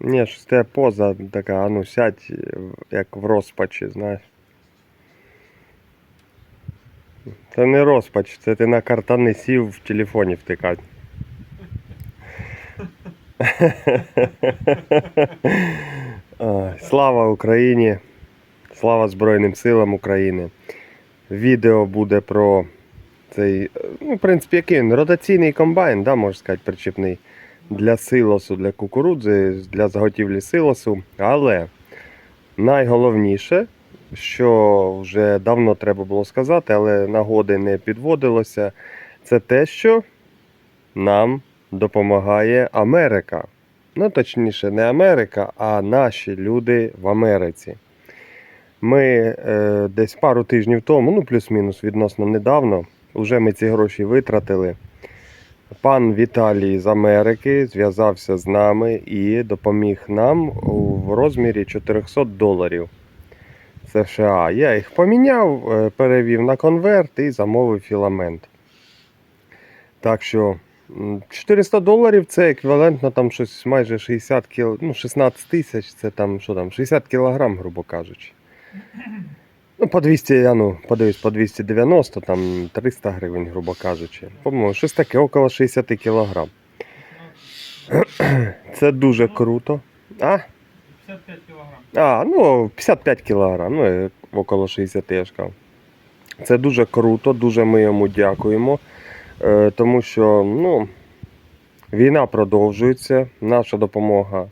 Ні, щось тебе поза така, а ну сядь, е, як в розпачі, знаєш. Це не розпач, це ти на картани сів в телефоні втикать. Слава Україні! Слава Збройним силам України. Відео буде про цей, е, ну, в принципі, який він? Ротаційний комбайн, да, можна сказати, причіпний для силосу, для кукурудзи, для заготівлі силосу. Але найголовніше, що вже давно треба було сказати, але нагоди не підводилося, це те, що нам допомагає Америка. Ну, точніше, не Америка, а наші люди в Америці. Ми е, десь пару тижнів тому, ну плюс-мінус відносно недавно, вже ми ці гроші витратили. Пан Віталій з Америки зв'язався з нами і допоміг нам в розмірі 400 доларів США. Я їх поміняв, е, перевів на конверт і замовив філамент. Так що 400 доларів це еквівалентно там щось майже 60 кіл... ну, 16 тисяч, це там що там, 60 кілограм, грубо кажучи. Ну, по 200, я ну, подивись, по 290, там 300 гривень, грубо кажучи. По-моєму, щось таке, около 60 кілограм. Це дуже круто. А? 55 кілограм. А, ну 55 кілограм, ну е, около 60 я ж кажу. Це дуже круто, дуже ми йому дякуємо. Е, тому що ну, війна продовжується, наша допомога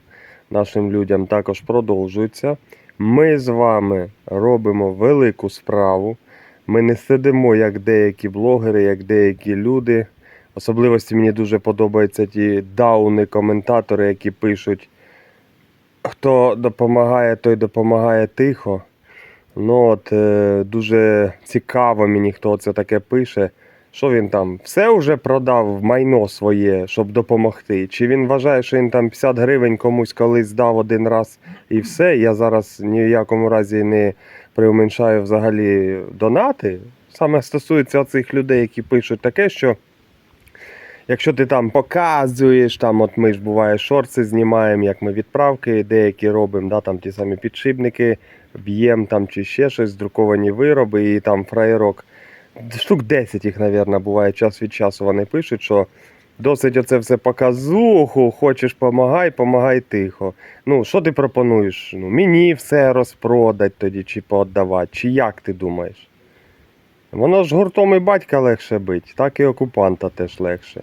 нашим людям також продовжується. Ми з вами робимо велику справу. Ми не сидимо як деякі блогери, як деякі люди. Особливості мені дуже подобаються ті дауни, коментатори, які пишуть хто допомагає, той допомагає тихо. Ну от е, дуже цікаво мені, хто це таке пише. Що він там все вже продав майно своє, щоб допомогти? Чи він вважає, що він там 50 гривень комусь колись здав один раз і все? Я зараз ні в якому разі не приуменшаю взагалі донати. Саме стосується цих людей, які пишуть таке, що Якщо ти там показуєш, там от ми ж буває шорти знімаємо, як ми відправки деякі робимо, да, там ті самі підшипники, б'ємо там чи ще щось, друковані вироби, і там фраєрок. Штук 10 їх, мабуть, буває час від часу. Вони пишуть, що досить оце все показуху, хочеш помагай, помагай тихо. Ну, що ти пропонуєш? Ну, мені все розпродать тоді, чи пооддавати, чи як ти думаєш? Воно ж гуртом і батька легше бить, так і окупанта теж легше.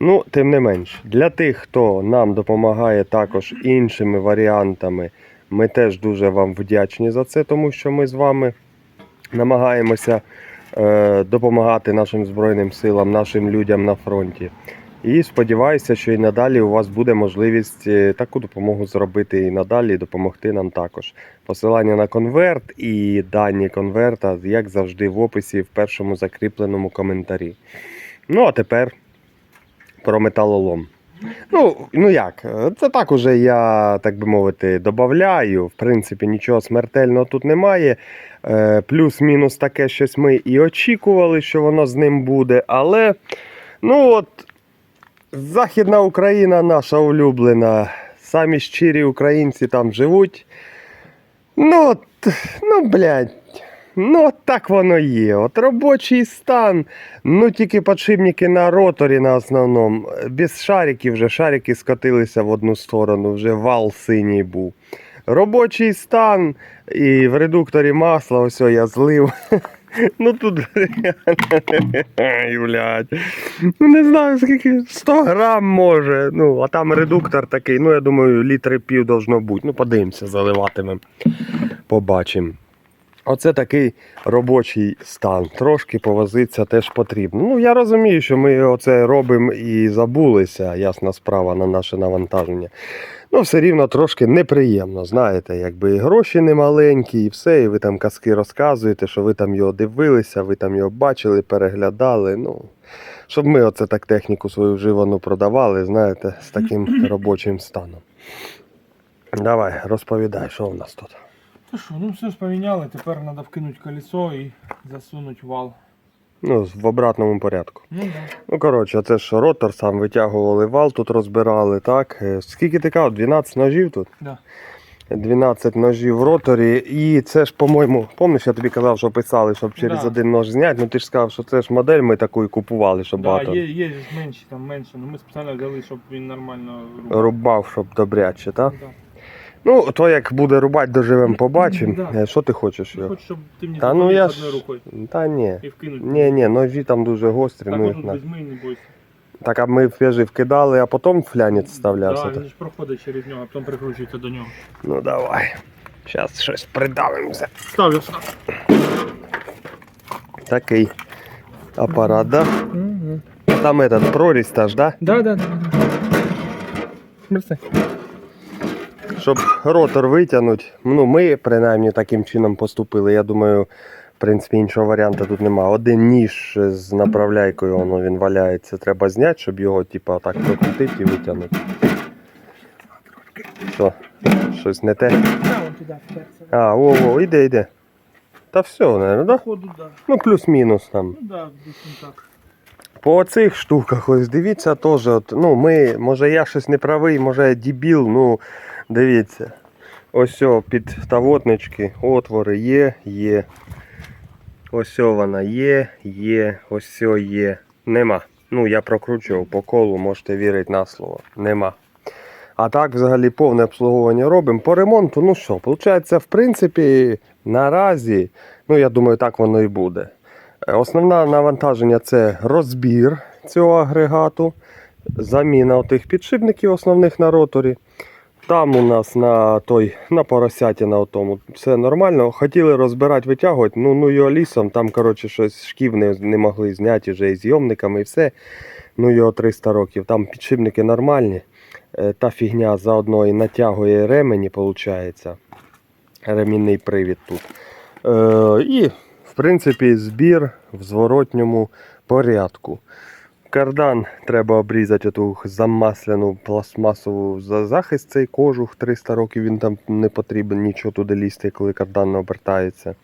Ну, тим не менш, для тих, хто нам допомагає також іншими варіантами, ми теж дуже вам вдячні за це, тому що ми з вами намагаємося допомагати нашим Збройним силам, нашим людям на фронті. І сподіваюся, що і надалі у вас буде можливість е, таку допомогу зробити і надалі допомогти нам також. Посилання на конверт і дані конверта, як завжди, в описі в першому закріпленому коментарі. Ну, а тепер про металолом. Ну, ну як, це так уже я, так би мовити, додаю. В принципі, нічого смертельного тут немає. Е, Плюс-мінус таке щось ми і очікували, що воно з ним буде. Але, ну от, Західна Україна наша улюблена. Самі щирі українці там живуть. Ну, от, ну, блядь. Ну, от так воно є. От робочий стан. Ну, тільки подшипники на роторі на основному. Без шариків вже шарики скотилися в одну сторону, вже вал синій був. Робочий стан і в редукторі масла, ось я злив. Ну тут, блядь. Ну не знаю скільки, 100 грам може. Ну, а там редуктор такий, ну я думаю, літри пів должно бути. Ну, подивимося, заливатимемо. Побачимо. Оце такий робочий стан. Трошки повозитися теж потрібно. Ну, я розумію, що ми оце робимо і забулися, ясна справа на наше навантаження. Ну, все рівно трошки неприємно, знаєте, якби і гроші немаленькі, і все, і ви там казки розказуєте, що ви там його дивилися, ви там його бачили, переглядали. Ну, щоб ми оце так техніку свою вживану продавали, знаєте, з таким робочим станом. Давай, розповідай, що в нас тут. Ну що, ну все ж поміняли, тепер треба вкинути колесо і засунути вал. Ну, в обратному порядку. Ну да. Ну, коротше, це ж ротор сам витягували, вал тут розбирали, так? Е, Скільки ти казав? 12 ножів тут? Да. 12 ножів в роторі. І це ж, по-моєму, пам'ятаєш, я тобі казав, що писали, щоб через Да. один нож зняти. Ну ти ж сказав, що це ж модель ми таку і купували, щоб Да, багато є, є ж менші, там менше, ну ми спеціально взяли, щоб він нормально рубав. рубав, щоб добряче, так? Да. Ну, то як буде рубати, доживемо, побачимо. Да. Е, Що ти хочеш? Я його? хочу, щоб ти мені Та ну я одною ж. рукою Та ні. і вкинуть. Ні, ні, ножі там дуже гострі. Так ну, їх на... візьми, не бойся. Так, а ми в'яжи вкидали, а потім флянець вставлявся. Да, він ж проходить через нього, а потім прикручується до нього. Ну давай. Зараз щось придавимося. Ставлю сюди. Такий апарат, да? Угу. Там этот прорізь та ж, да? Да, да, да. да. Мерси. Щоб ротор витягнути. Ну, ми принаймні таким чином поступили. Я думаю, в принципі, іншого варіанту тут немає. Один ніж з направляйкою, воно він валяється. Треба зняти, щоб його, типа, так прокрутити і витягнути. Що? Щось не те? А, о, о, іде, іде. Та все, наверное, да? Походу, да. Ну, плюс-мінус там. Ну да, так. По цих штуках, ось дивіться теж. От, ну, ми, може я щось не правий, може я дебіл, ну дивіться. Ось під тавотнички отвори є, є. Ось вона є, є, ось є. Нема. Ну, я прокручував по колу, можете вірити на слово. Нема. А так, взагалі, повне обслуговування робимо. По ремонту, ну що, виходить, в принципі, наразі, ну я думаю, так воно і буде. Основне навантаження це розбір цього агрегату, заміна тих підшипників основних на роторі. Там у нас на той, на поросяті на тому все нормально. Хотіли розбирати, витягувати, ну, ну його лісом, там коротше, щось шків не, не могли зняти вже і зйомниками і все. Ну його 300 років. Там підшипники нормальні. Е, Та фігня заодно і натягує ремені, виходить. Ремінний привід тут. Е, і в принципі, збір в зворотньому порядку. Кардан треба обрізати оту замасляну пластмасову за захист цей кожух 300 років, він там не потрібен нічого туди лізти, коли кардан не обертається.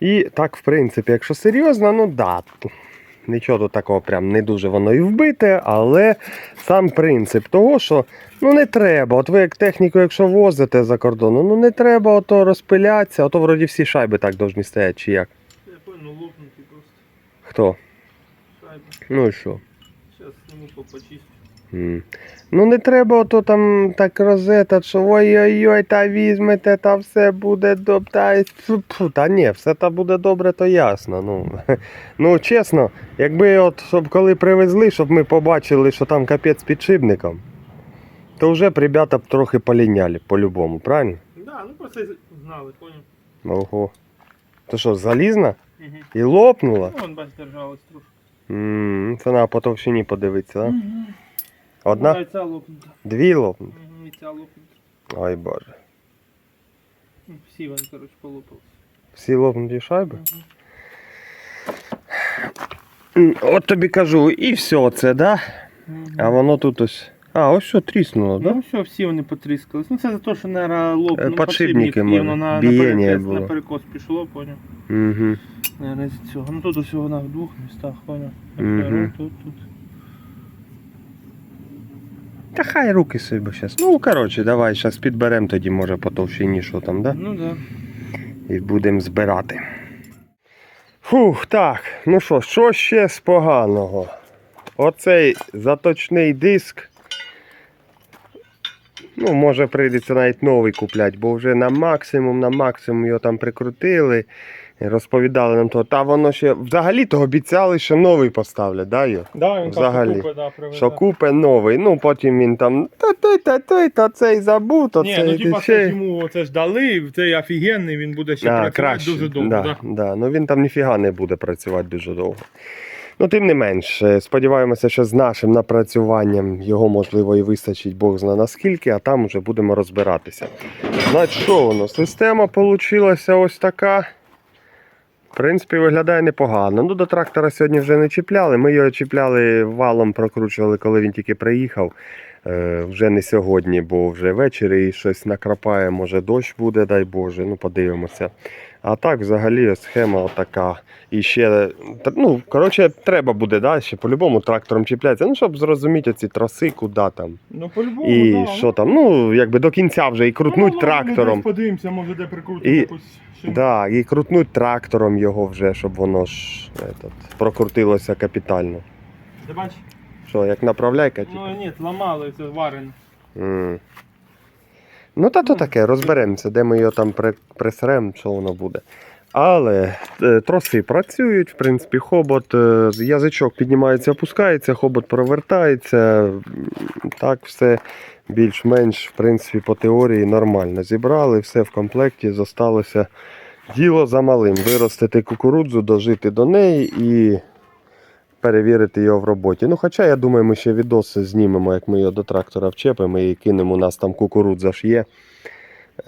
І так, в принципі, якщо серйозно, ну да, нічого тут такого прям не дуже воно і вбите, але сам принцип того, що ну не треба. От ви як техніку, якщо возите за кордону, ну не треба ото розпилятися, ото вроді всі шайби так повинні стояти, чи як. Я понял, лопнути просто. Хто? Шайба. Ну і що? Сейчас сниму попочистю. М. Ну не треба ото там так розета, що ой-ой-ой, та візьмете, та все буде добре. Та, та ні, все та буде добре, то ясно. Ну, ну чесно, якби от, щоб коли привезли, щоб ми побачили, що там капець підшипником, то вже б ребята б трохи поліняли по-любому, правильно? Да, ну просто знали, понял. Ого. То що, залізна? Угу. І лопнула? Ну, вон бач, держалась трошки. М це треба по товщині подивитися, а? Угу. Одна? Ця лопнута. Дві лопнуть? Угу, і ця лопнута. Ой боже. Ну, Всі вони, коротше, полопались. Всі лопнуті шайби? Угу. М, От тобі кажу, і все це, да? А воно тут ось. А, ось що тріснуло, да? Ну все, всі вони потріскались. Ну це за те, що не лоб, Е, ну, подшипник, і воно на, на, було. на перекос пішло, поняв. Угу. Наверное, з цього. Ну тут усього на двох містах, поняв. Мгм. Тут, тут. Та хай руки собі зараз. Ну, коротше, давай зараз підберемо тоді, може, по товщині, що там, да? Ну да. І будемо збирати. Фух, так. Ну що, що ще з поганого? Оцей заточний диск. Ну, може прийдеться навіть новий купляти, бо вже на максимум, на максимум його там прикрутили. Розповідали нам то. Та воно ще взагалі-то обіцяли, що новий поставлять, да, його? Да, він Взагалі. купи, да, привезе. Що купе новий. Ну потім він там та той, та той, та цей забув, то Ні, цей. ну типа це йому оце ж дали, цей офігенний, він буде ще А, працювати дуже довго. Да, Да. да. Ну він там ніфіга не буде працювати дуже довго. Ну, тим не менш, е, сподіваємося, що з нашим напрацюванням його можливо і вистачить Бог зна наскільки, а там вже будемо розбиратися. Значить, що воно? Система вийшла ось така. В принципі, виглядає непогано. Ну, до трактора сьогодні вже не чіпляли. Ми його чіпляли валом, прокручували, коли він тільки приїхав. Е, вже не сьогодні, бо вже ввечері і щось накрапає, може дощ буде, дай Боже. Ну, подивимося. А так, взагалі, схема така. І ще, ну, коротше, треба буде, да, ще по-любому трактором чіплятися, ну, щоб зрозуміти ці траси, куди там. Ну, по-любому, І да. що там, ну, якби до кінця вже і крутнуть Ну, трактором. Подивимося, може де прикрутити І- якусь. Да, і крутнуть трактором його вже, щоб воно ж этот, прокрутилося капітально. Ти бачиш? Що, як направляйка? Ну ні, ламали, це варено. М. Ну, та то таке, розберемося, де ми його там при- присрем, що воно буде. Але е, троси працюють, в принципі, хобот, е, язичок піднімається, опускається, хобот провертається. Так, все більш-менш, в принципі, по теорії нормально. Зібрали, все в комплекті, зосталося діло за малим. Виростити кукурудзу, дожити до неї і перевірити його в роботі. Ну, хоча, я думаю, ми ще відоси знімемо, як ми його до трактора вчепимо і кинемо, у нас там кукурудза ж є.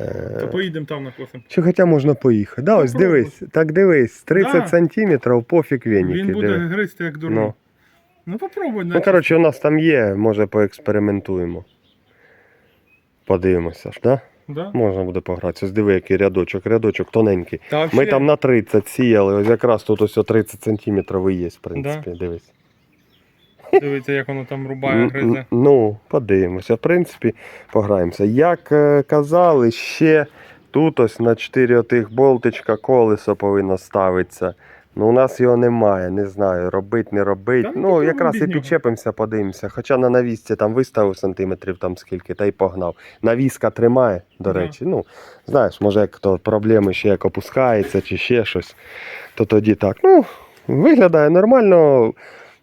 Е, То поїдемо там на косим. Чи хоча можна поїхати? Да, ось Попробуй. дивись, так дивись, 30 Да. сантиметрів, пофіг веніки. Він буде диви. гризти як дурний. Ну. Ну, попробуй. ну, коротше, у нас там є, може поекспериментуємо. Подивимося ж, да? Да? Можна буде погратися. Ось диви, який рядочок, рядочок тоненький. Так, Ми там на 30 сіяли, ось якраз тут ось о 30 сантиметрів і є, в принципі, дивись. Дивіться, як воно там рубає, м, гризе. Ну, подивимося. В принципі, пограємося. Як е, казали, ще тут ось на 4 отих болтичка колесо повинно ставитися. Ну, у нас його немає, не знаю, робить, не робить. Та ну, якраз і підчепимося, подивимося. Хоча на навісці там виставив сантиметрів там скільки, та й погнав. Навіска тримає, до речі. Ну, знаєш, може, як то проблеми ще як опускається чи ще щось, то тоді так. Ну, виглядає нормально.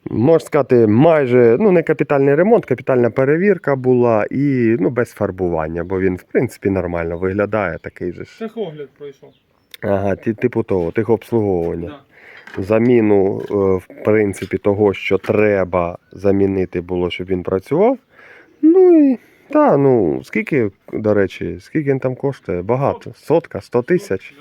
Можна сказати, майже ну не капітальний ремонт, капітальна перевірка була і ну без фарбування, бо він в принципі нормально виглядає такий же. Техогляд пройшов. Ага, типу того, техобслуговування. Да. Заміну, е, в принципі, того, що треба замінити було, щоб він працював. Ну і та, ну скільки, до речі, скільки він там коштує? Багато. Сотка, сто тисяч.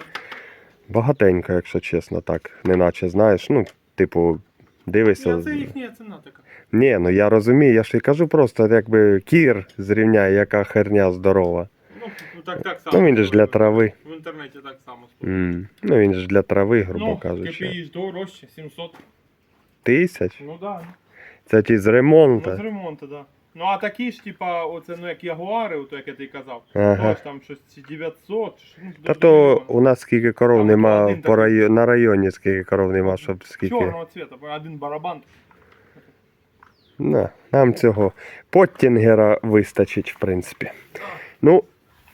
Багатенько, якщо чесно, так. Неначе знаєш, ну, типу, дивишся. Це їхня ціна така. Ні, ну я розумію, я ж і кажу просто, якби кір зрівняє, яка херня здорова. Ну, так, так само. Ну він ж для трави. В інтернеті так само. М, Ну він ж для трави, грубо ну, кажучи. КПІ ж дорожче, 700. Тисяч? Ну да. Це ті з Ну, ремонту. з ремонту, да. Ну а такі ж, типа, оце, ну як ягуари, ото як я тобі казав. Ага. Ось там щось 900. ну, Та то у нас скільки коров Там нема по такий. на районі, скільки коров нема, щоб скільки. Чорного цвета, один барабан. На, нам цього поттінгера вистачить, в принципі. Ну,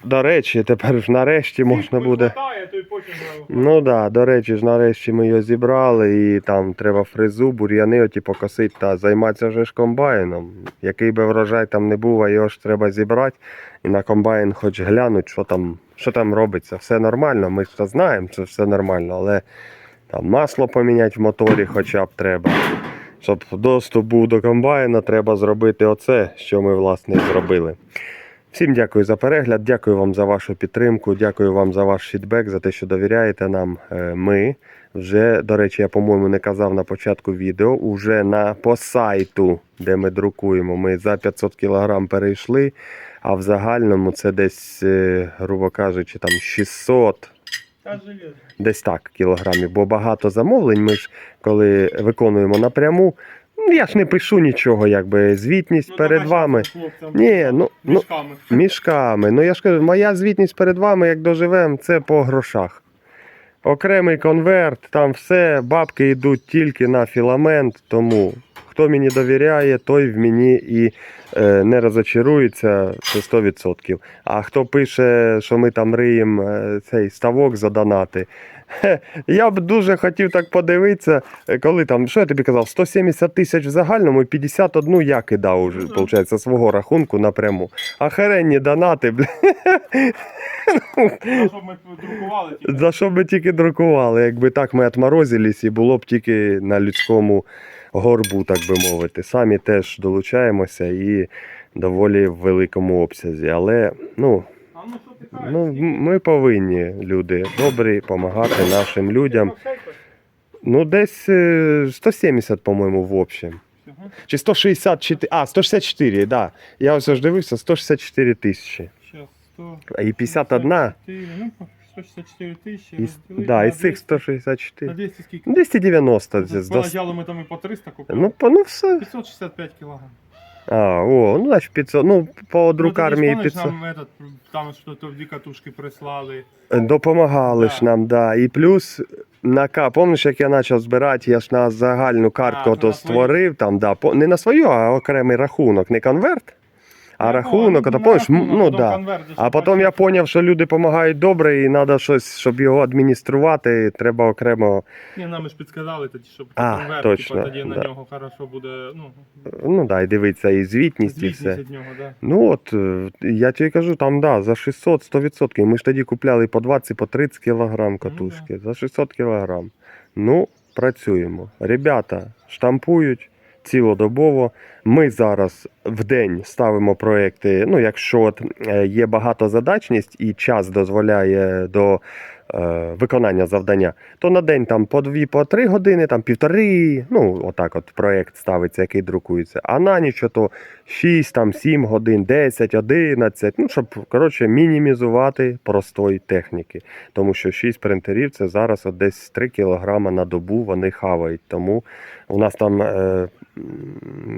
до речі, тепер ж нарешті можна буде. Ну так, да, до речі, ж нарешті ми його зібрали і там треба фрезу, бур'яни оті покосити та займатися вже ж комбайном. Який би врожай там не був, а його ж треба зібрати і на комбайн хоч глянуть, що там, що там робиться. Все нормально, ми ж знаємо, що все нормально, але там масло поміняти в моторі хоча б треба. Щоб доступ був до комбайна, треба зробити оце, що ми власне зробили. Всім дякую за перегляд, дякую вам за вашу підтримку, дякую вам за ваш фідбек, за те, що довіряєте нам. Е, Ми вже, до речі, я, по-моєму, не казав на початку відео, уже на по сайту, де ми друкуємо, ми за 500 кг перейшли, а в загальному це десь, е, грубо кажучи, там 600 десь так кілограмів, бо багато замовлень. Ми ж коли виконуємо напряму, ну, я ж не пишу нічого, якби звітність Ну, перед давай вами. щас хлопцям Ні, ну, ну мішками. мішками. Ну я ж кажу, моя звітність перед вами, як доживемо, це по грошах. Окремий конверт, там все, бабки йдуть тільки на філамент, тому хто мені довіряє, той в мені і е, не розочарується, це 100%. А хто пише, що ми там риємо е, цей ставок задонати, хе, я б дуже хотів так подивитися, е, коли там, що я тобі казав, 170 тисяч в загальному і 51 я кидав уже, виходить, свого рахунку напряму. Охеренні донати, бля. Щоб ми друкували, типу. За що би тільки друкували, якби так ми отморозились і було б тільки на людському горбу, так би мовити. Самі теж долучаємося і доволі в великому обсязі. Але ну, А ну ну ми повинні, люди добрі, допомагати нашим людям. Ну, десь е, 170, по-моєму, в общем. Чи 164, а, 164, да. Я ось дивився, 164 тисячі. Щас, 100. І 51, 54, ну, 164 тисячі. І, да, із цих 164. На 200 скільки? 290 з- ми там і по 300 купили. Ну, по- ну все. 565 кілограм. А, о, ну значить 500. Ну, по друк ну, армії помниш, 500. Нам, этот, там що то дві катушки прислали. Допомагали ж нам, да. І плюс на ка, помниш, як я почав збирати, я ж на загальну картку А, то створив, свою. там, да, по, не на свою, а окремий рахунок, не конверт, а Ну, рахунок, ну, ото помниш, ну да. А потім я зрозумів, що люди допомагають добре, і треба щось, щоб його адмініструвати, треба окремо. Ні, нам ж підсказали тоді, щоб А, конверт, точно, типа, тоді да. на нього хорошо буде, ну, Ну да, і дивитися і звітність, і все. від нього, да. Ну от, е, я тобі кажу, там да, за 600 100%. Ми ж тоді купляли по 20, по 30 кілограм катушки. За 600 кілограм. Ну, працюємо. Ребята штампують цілодобово. Ми зараз в день ставимо проекти. Ну, якщо от, е, є багатозадачність і час дозволяє до виконання завдання, то на день там по 2 по 3 години, там півтори, ну, отак от проект ставиться, який друкується. А на ніч то 6, там 7 годин, 10, 11, ну, щоб, коротше, мінімізувати простої техніки. Тому що 6 принтерів це зараз от десь 3 кг на добу вони хавають. Тому у нас там е,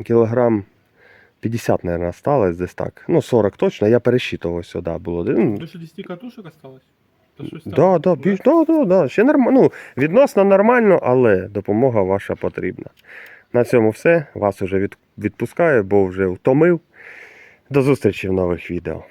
кілограм 50, мабуть, осталось десь так. Ну, 40 точно, я пересчитував сюди було. Ну, До 60 катушок осталось? То щось там Да, да, більш, да, да, да. Ще нормально. Ну, відносно нормально, але допомога ваша потрібна. На цьому все. Вас уже від, відпускаю, бо вже втомив. До зустрічі в нових відео.